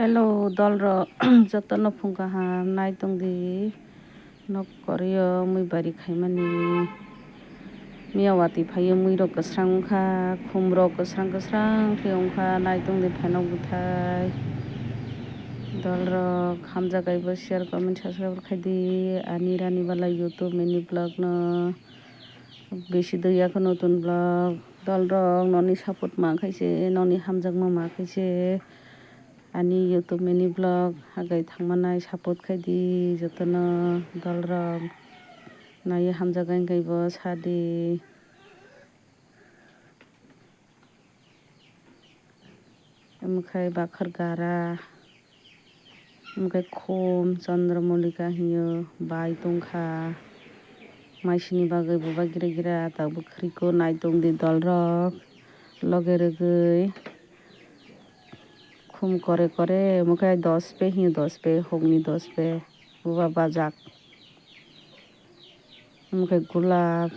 Hello, dolro jatno phungka ha nai tongdi nok koriyo mui bari khaimani miawati phayo mui rok ksrang kha khum rok ksrang ksrang khiyong kha nai tongdi phaino buthai dolro khamja kai bo share comment subscribe khaidi ani rani wala youtube mini blog no beshi dya kha notun blog dolro noni support ma khaise noni hamjak ma ma khaise ani youtube mini blog hagai thangmanai support khai di jotono dalram nai hamja gain gaibo sadi मुखाय बाखर गारा मुखाय खम चन्द्रमल्लिका हियो bye दंखा माइसिनि बागै बबा गिरा गिरा दाबो ख्रिखौ नायदं दि दलरक लगे रोगै খুম করে করে মুখে দশ পে হি দশ পে হগনি দশ পে ও বাজাক মুখে গোলাপ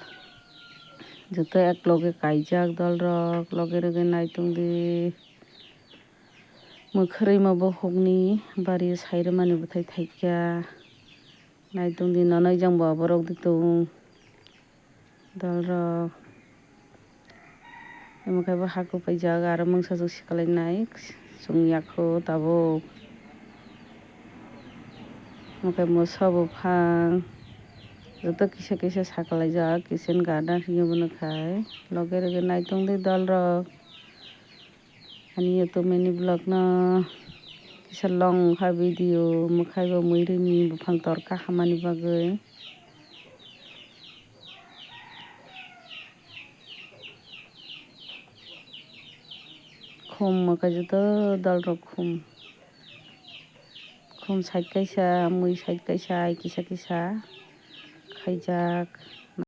যত এক লগে কাইজাক দল রক লগে রগে নাইতুং দি মুখরে মাবো হগনি বাড়ি সাইরে মানে বোথাই থাইকা নাইতুং দি ননাই যাবো আবরক দিতুং দল রক এমন খাইবা আর পাইজাক আরো মংসাজক নাই ꯆꯨꯡꯌꯥꯈꯣ ꯇꯥꯕꯣ मकई मसब फांग जोतो किसे किसे साकलाई जा किसेन गार्डन हिंगे बन खाए लगे रगे नाई तुम दे दल रख अनि यो तो मेनी ब्लॉक न किसे लंग खा भी दियो मखाई बो मुइरे नि बफांग तोर का हमानी बगे khum cái gì đó đal rồi khum khum sạch cái xa mùi sạch kisa kisa khai giác